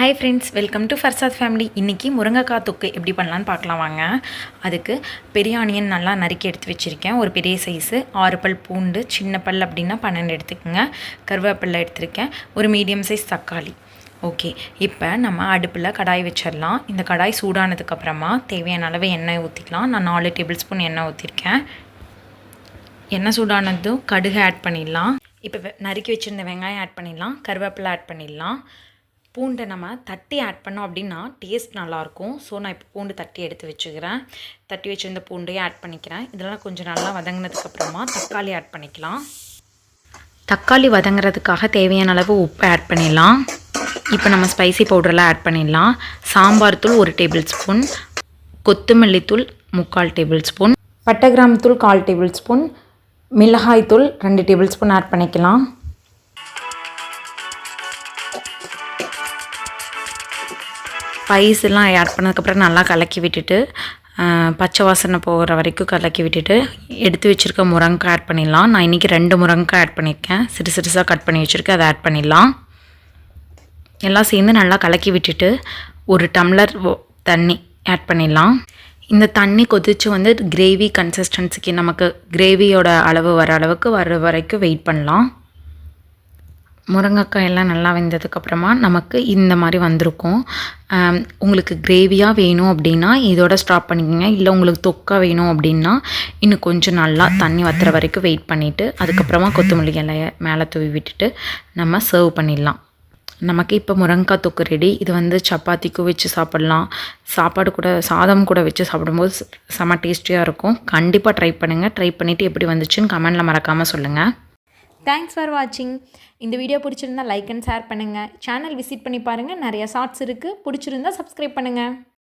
Hi friends welcome to Farsath family இன்றைக்கி முருங்கைக்காய் தொக்கு எப்படி பண்ணலான்னு பார்க்கலாம் வாங்க. அதுக்கு பெரிய ஆனியன் நல்லா நறுக்கி எடுத்து வச்சுருக்கேன். ஒரு பெரிய சைஸு ஆறு பல் பூண்டு சின்ன பல் அப்படின்னா பன்னெண்டு எடுத்துக்கோங்க. கருவேப்பிலை எடுத்திருக்கேன். ஒரு மீடியம் சைஸ் தக்காளி. ஓகே இப்போ நம்ம அடுப்பில் கடாய் வச்சிடலாம். இந்த கடாய் சூடானதுக்கப்புறமா தேவையான அளவு எண்ணெய் ஊற்றிக்கலாம் நான் நாலு டேபிள் ஸ்பூன் எண்ணெய் ஊற்றிருக்கேன் எண்ணெய் சூடானதும் கடுகு ஆட் பண்ணிடலாம். இப்போ நறுக்கி வச்சுருந்த வெங்காயம் ஆட் பண்ணிடலாம். கருவேப்பிலை ஆட் பண்ணிடலாம். பூண்டை நம்ம தட்டி ஆட் பண்ணோம் அப்படின்னா டேஸ்ட் நல்லாயிருக்கும். ஸோ நான் இப்போ பூண்டு தட்டி எடுத்து வச்சுக்கிறேன். தட்டி வச்சுருந்த பூண்டையும் ஆட் பண்ணிக்கிறேன். இதெல்லாம் கொஞ்சம் நல்லா வதங்கினதுக்கப்புறமா தக்காளி ஆட் பண்ணிக்கலாம். தக்காளி வதங்குறதுக்காக தேவையான அளவு உப்பு ஆட் பண்ணிடலாம். இப்போ நம்ம ஸ்பைசி பவுடரெலாம் ஆட் பண்ணிடலாம். சாம்பார் தூள் ஒரு டேபிள் ஸ்பூன் கொத்தமல்லி தூள் முக்கால் டேபிள் ஸ்பூன் பட்டகிராம் தூள் கால் டேபிள் ஸ்பூன் மிளகாய் தூள் ரெண்டு டேபிள் ஸ்பூன் ஆட் பண்ணிக்கலாம். ஸ்பைஸ் எல்லாம் ஆட் பண்ணதுக்கப்புறம் நல்லா கலக்கி விட்டுட்டு பச்சை வாசனை போகிற வரைக்கும் கலக்கி விட்டுட்டு எடுத்து வச்சுருக்க முருங்கைக்காய் ஆட் பண்ணிடலாம். நான் இன்றைக்கி ரெண்டு முருங்கைக்காய் ஆட் பண்ணியிருக்கேன். சிறு சிறுசாக கட் பண்ணி வச்சுருக்கேன். அதை ஆட் பண்ணிடலாம். எல்லாம் சேர்ந்து நல்லா கலக்கி விட்டுட்டு ஒரு டம்ளர் தண்ணி ஆட் பண்ணிடலாம். இந்த தண்ணி கொதிச்சு வந்து கிரேவி கன்சிஸ்டன்சிக்கு நமக்கு கிரேவியோட அளவு வர அளவுக்கு வர வரைக்கும் வெயிட் பண்ணலாம். முருங்கைக்காய் எல்லாம் நல்லா வெந்ததுக்கப்புறமா நமக்கு இந்த மாதிரி வந்திருக்கும். உங்களுக்கு கிரேவியாக வேணும் அப்படின்னா இதோட ஸ்டாப் பண்ணிக்கோங்க. இல்லை உங்களுக்கு தொக்கா வேணும் அப்படின்னா இன்னும் கொஞ்சம் நல்லா தண்ணி வத்துற வரைக்கும் வெயிட் பண்ணிவிட்டு அதுக்கப்புறமா கொத்தமல்லி இலையை மேலே தூவி விட்டுட்டு நம்ம சர்வ் பண்ணிடலாம். நமக்கு இப்போ முருங்கைக்காய் தொக்கு ரெடி இது வந்து சப்பாத்திக்கும் வச்சு சாப்பிட்லாம். சாப்பாடு கூட சாதம் கூட வச்சு சாப்பிடும்போது செம டேஸ்டியாக இருக்கும். கண்டிப்பாக ட்ரை பண்ணுங்கள் ட்ரை பண்ணிவிட்டு எப்படி வந்துச்சுன்னு கமெண்டில் மறக்காமல் சொல்லுங்கள் தேங்க்ஸ் ஃபார் வாட்சிங் இந்த வீடியோ பிடிச்சிருந்தா லைக் அண்ட் ஷேர் பண்ணுங்கள் சேனல் விசிட் பண்ணி பாருங்கள் நிறைய ஷார்ட்ஸ் இருக்குது பிடிச்சிருந்தா சப்ஸ்கிரைப் பண்ணுங்கள்